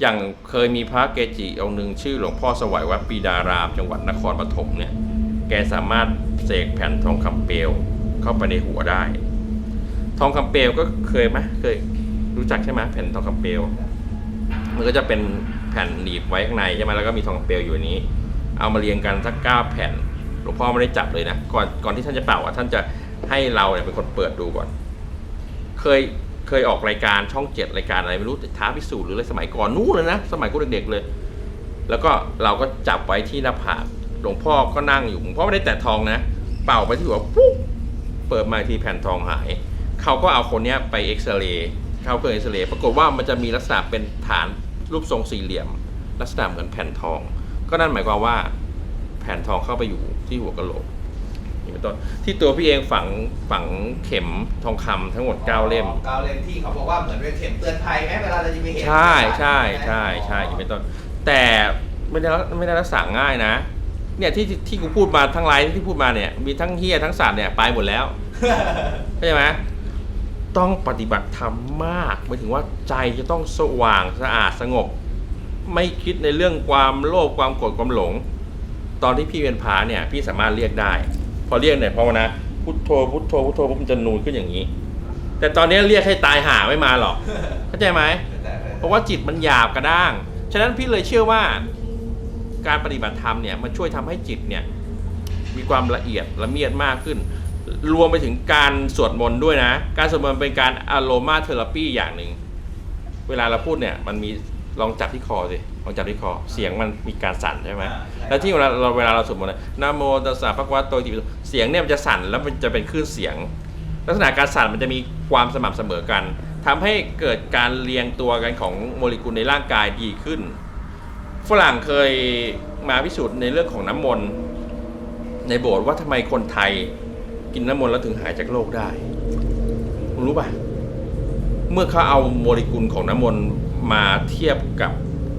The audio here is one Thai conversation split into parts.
อย่างเคยมีพระเกจิองค์หนึ่งชื่อหลวงพ่อสวัยวัดปีดาราม จังหวัดนครปฐมเนี่ย แกสามารถเสกแผ่นทองคำเปลวเข้าไปในหัวได้ ทองคำเปลวก็เคยไหมเคยรู้จักใช่ไหมแผ่นทองคำเปลวมันก็จะเป็นแผ่นหนีบไว้ข้างในใช่ไหมแล้วก็มีทองคำเปลวอยู่นนี้ เอามาเรียงกันสักเก้าแผ่น หลวงพ่อไม่ได้จับเลยนะ ก่อนก่อนที่ท่านจะเป่าอะท่านจะให้เราเนี่ยเป็นคนเปิดดูก่อน เคย เคยออกรายการช่องเจ็ดรายการอะไรไม่รู้ท้าพิสูจน์หรืออะไรสมัยก่อนนู้นเลยนะสมัยกูเด็กๆเลย แล้วก็เราก็จับไว้ที่หน้าผากหลวงพ่อก็นั่งอยู่หลวงพ่อไม่ได้แตะทองนะ เป่าไปที่หัวปุ๊บเปิดมาอีกทีแผ่นทองหาย เขาก็เอาคนเนี้ยไปเอ็กซเรย์เขาเครื่องเอ็กซเรย์ปรากฏว่ามันจะมีลักษณะเป็นฐานรูปทรงสี่เหลี่ยม ลักษณะเหมือนแผ่นทอง ก็นั่นหมายความว่าแผ่นทองเข้าไปอยู่ที่หัวกะโหลก นี่เป็นต้นที่ตัวพี่เองฝังฝังเข็มทองคำทั้งหมดเก้าเล่ม เก้าเล่มที่เขาบอกว่าเหมือนเป็นเข็มเตือนภัยไหมเวลาเราจะไปเห็นใช่ใช่ใช่ใช่อย่างเป็นต้น แต่ไม่ได้ไม่ได้รักษาง่ายนะ เนี่ยที่ที่ที่กูพูดมาทั้งไลฟ์ที่พูดมาเนี่ยมีทั้งเฮียทั้งสัตว์เนี่ยไปหมดแล้วเข้าใจไหมต้องปฏิบัติธรรมมากหมายถึงว่าใจจะต้องสว่างสะอาดสงบ ไม่คิดในเรื่องความโลภความโกรธความหลง ตอนที่พี่เป็นพาเนี่ยพี่สามารถเรียกได้ พอเรียกเนี่ยพอนะพุทโธพุทโธพุทโธปุ๊บมันจะนูนขึ้นอย่างนี้ แต่ตอนนี้เรียกให้ตายหาไม่มาหรอกเข้าใจไหมเพราะว่าจิตมันหยาบกระด้าง ฉะนั้นพี่เลยเชื่อว่าการปฏิบัติธรรมเนี่ยมันช่วยทำให้จิตเนี่ยมีความละเอียดละเมียดมากขึ้น รวมไปถึงการสวดมนต์ด้วยนะ การสวดมนต์เป็นการอารมาเทอราปีอย่างหนึ่ง เวลาเราพูดเนี่ยมันมี ลองจับที่คอสิลองจับที่คอ เสียงมันมีการสั่นใช่ไหมอ่าใช่ แล้วที่เวลาเราเวลาเราสวดมนต์เนี่ยนะโมตัสสะภะคะวะโตอิติปิโสเสียงเนี่ยมันจะสั่นแล้วมันจะเป็นคลื่นเสียง ลักษณะการสั่นมันจะมีความสม่ำเสมอกันทำให้เกิดการเรียงตัวกันของโมเลกุลในร่างกายดีขึ้น ฝรั่งเคยมาพิสูจน์ในเรื่องของน้ำมนต์ในโบสถ์ว่าทำไมคนไทยกินน้ำมนต์แล้วถึงหายจากโรคได้ คุณรู้ป่ะ เมื่อเขาเอาโมเลกุลของน้ำมนต์ มาเทียบกับ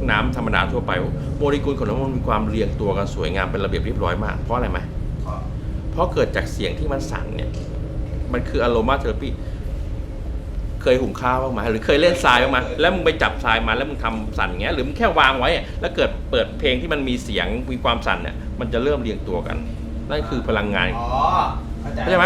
น้ำธรรมดาทั่วไป โมเลกุลของน้ำมนต์มีความเรียงตัวกันสวยงามเป็นระเบียบเรียบร้อยมาก เพราะอะไรไหมเพราะเกิดจากเสียงที่มันสั่นเนี่ย มันคืออารมาเทอราปีเคยหุงข้าวบ้างไหมหรือเคยเล่นทรายบ้างไหมแล้วมึงไปจับทรายมาแล้วมึงทำสั่นอย่างเงี้ยหรือมึงแค่วางไว้อะแล้วเกิดเปิดเพลงที่มันมีเสียงมีความสั่นเนี่ยมันจะเริ่มเรียงตัวกัน นั่นคือพลังงานอ๋อเข้าใจเข้าใจไหม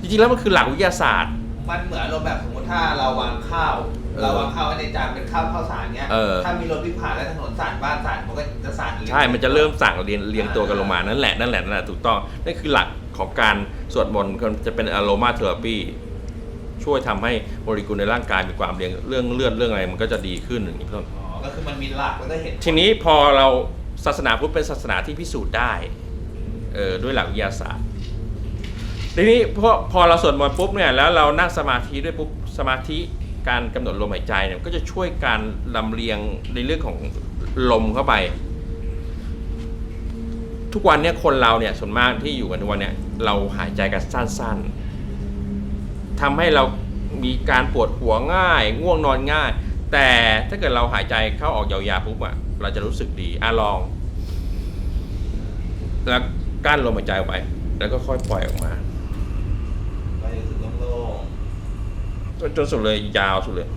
จริงๆแล้วมันคือหลักวิทยาศาสตร์ มันเหมือนเราแบบสมมติถ้าเราวางข้าว เออเราวางข้าวไว้ในจานเป็นข้าวข้าวสารเงี้ย เออ ถ้ามีรถวิ่งผ่านแล้วถนนสั่นบ้านสั่นมันก็จะสั่นเลยใช่มันจะเริ่มสั่งเรียงเรียงตัวกันลงมานั่นแหละนั่นแหละนั่นแหละถูกต้องนั่นคือหลักของการสวดมนต์มันจะเป็นอารมาเทอราปีช่วยทำให้โมเลกุลในร่างกายมีความเรียงเรื่องเลือดเรื่องอะไรมันก็จะดีขึ้นอย่างนี้เป็นต้น อ๋อ ก็คือมันมีหลักแล้วก็เห็นทีนี้พอเราศาสนาพุทธเป็นศาสนาที่พิสูจน์ได้เออด้วยหลักวิทยาศาสตร์ ทีนี้พอพอเราสวดมนต์ปุ๊บเนี่ยแล้วเรานั่งสมาธิด้วยปุ๊บสมาธิ การกำหนดลมหายใจเนี่ยก็จะช่วยการลำเลียงในเรื่องของลมเข้าไป ทุกวันเนี่ยคนเราเนี่ยส่วนมากที่อยู่กันทุกวันเนี่ยเราหายใจกันสั้นๆทำให้เรามีการปวดหัวง่าย ง่วงนอนง่าย แต่ถ้าเกิดเราหายใจเข้าออกยาวๆปุ๊บอะเราจะรู้สึกดีอะลอง แล้วกั้นลมหายใจออกไป แล้วก็ค่อยปล่อยออกมา ไปรู้สึกโล่ง จนสุดเลยยาวสุดเลย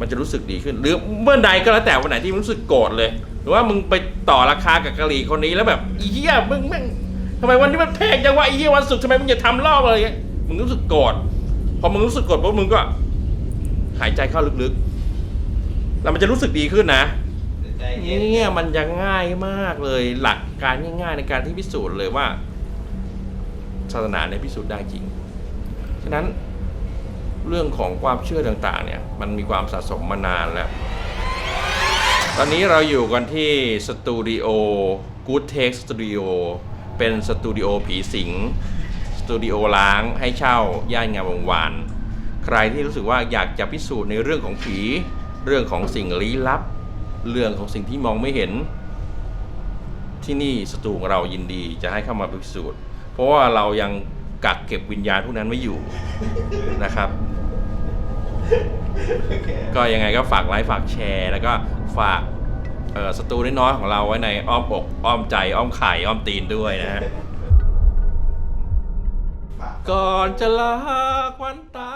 มันจะรู้สึกดีขึ้น หรือเมื่อใดก็แล้วแต่วันไหนที่มึงรู้สึกโกรธเลย หรือว่ามึงไปต่อราคากับกะหรี่คนนี้แล้วแบบอีเหี้ยมึงม่งทำไมวันนี้มันแพงจังวะอีเหี้ยวันศุกร์ทำไมมึงจะทำรอบอะไรเงี้ยมึงรู้สึกโกรธพอมึงรู้สึกโกรธปุ๊บมึงก็ หายใจเข้าลึกๆแล้วมันจะรู้สึกดีขึ้นนะเนี่ยมันจะง่ายมากเลยหลักการง่ายๆในการที่พิสูจน์เลยว่าศาสนาเนี่ยพิสูจน์ได้จริง ฉะนั้น เรื่องของความเชื่อต่างๆเนี่ยมันมีความสะสมมานานแล้ว ตอนนี้เราอยู่กันที่สตูดิโอ Good Take Studio เป็นสตูดิโอผีสิงสตูดิโอล้างให้เช่าย่านงามวงวาน ใครที่รู้สึกว่าอยากจะพิสูจน์ในเรื่องของผี เรื่องของสิ่งลี้ลับ เรื่องของสิ่งที่มองไม่เห็น ที่นี่สตูของเรายินดีจะให้เข้ามาพิสูจน์ เพราะว่าเรายัง กักเก็บวิญญาณพวกนั้นไว้อยู่นะครับโอเคก็ยังไงก็ฝากไลค์ฝากแชร์ แล้วก็ฝากเอ่อสตูน้อยๆของเราไว้ในอ้อมอกอ้อมใจอ้อมไข่อ้อมตีนด้วยนะฮะฝากก่อนจะลาควันตา